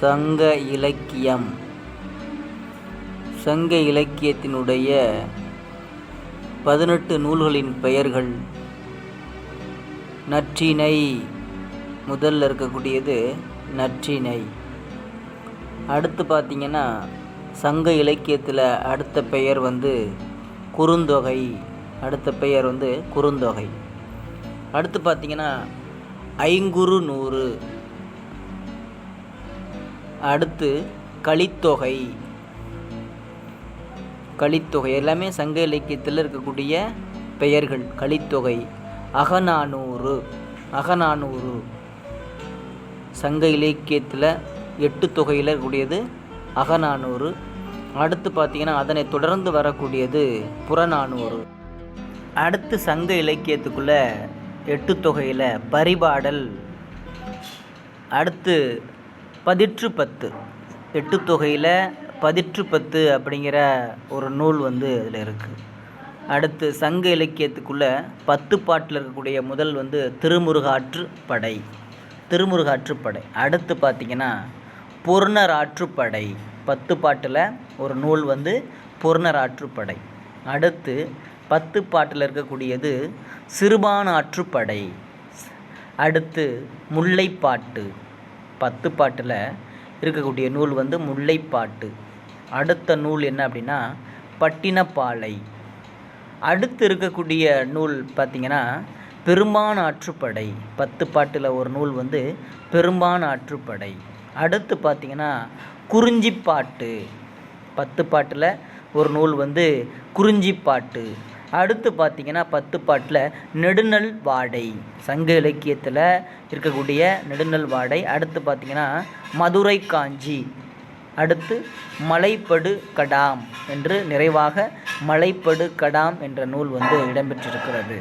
சங்க இலக்கியம். சங்க இலக்கியத்தினுடைய பதினெட்டு நூல்களின் பெயர்கள் நற்றினை. முதல்ல இருக்கக்கூடியது நற்றினை. அடுத்து பார்த்திங்கன்னா சங்க இலக்கியத்தில் அடுத்த பெயர் வந்து குறுந்தொகை. அடுத்த பெயர் வந்து குறுந்தொகை. அடுத்து பார்த்திங்கன்னா ஐங்குறு நூறு அடுத்து கலித்தொகை. கலித்தொகை. எல்லாமே சங்க இலக்கியத்தில் இருக்கக்கூடிய பெயர்கள். கலித்தொகை. அகநானூறு. அகநானூறு. சங்க இலக்கியத்தில் எட்டு தொகையில் இருக்கக்கூடியது அகநானூறு. அடுத்து பார்த்திங்கன்னா அதனை தொடர்ந்து வரக்கூடியது புறநானூறு. அடுத்து சங்க இலக்கியத்துக்குள்ளே எட்டு தொகையில் பரிபாடல். அடுத்து பதிற்று பத்து எட்டு தொகையில் பதிற்று பத்து அப்படிங்கிற ஒரு நூல் வந்து அதில் இருக்குது அடுத்து சங்க இலக்கியத்துக்குள்ளே பத்து பாட்டில் இருக்கக்கூடிய முதல் வந்து திருமுருகாற்று படை. திருமுருகாற்றுப்படை அடுத்து பார்த்திங்கன்னா பொருணராற்றுப்படை பத்து பாட்டில் ஒரு நூல் வந்து பொருணராற்றுப்படை அடுத்து பத்து பாட்டில் இருக்கக்கூடியது சிறுபானாற்றுப்படை அடுத்து முல்லைப்பாட்டு பத்து பாட்டில் இருக்கக்கூடிய நூல் வந்து முல்லைப்பாட்டு. அடுத்த நூல் என்ன அப்படின்னா பட்டினப்பாலை. அடுத்து இருக்கக்கூடிய நூல் பார்த்திங்கன்னா பெரும்பான் ஆற்றுப்படை பத்து பாட்டில் ஒரு நூல் வந்து பெரும்பான் ஆற்றுப்படை அடுத்து பார்த்திங்கன்னா குறிஞ்சிப்பாட்டு. பத்து பாட்டில் ஒரு நூல் வந்து குறிஞ்சிப்பாட்டு. அடுத்து பார்த்திங்கன்னா பத்து பாட்டில் நெடுநல் வாடை. சங்க இலக்கியத்தில் இருக்கக்கூடிய நெடுநல் வாடை. அடுத்து பார்த்திங்கன்னா மதுரை காஞ்சி. அடுத்து மலைப்படு கடாம் என்று நிறைவாக மலைப்படு கடாம் என்ற நூல் வந்து இடம்பெற்றிருக்கிறது.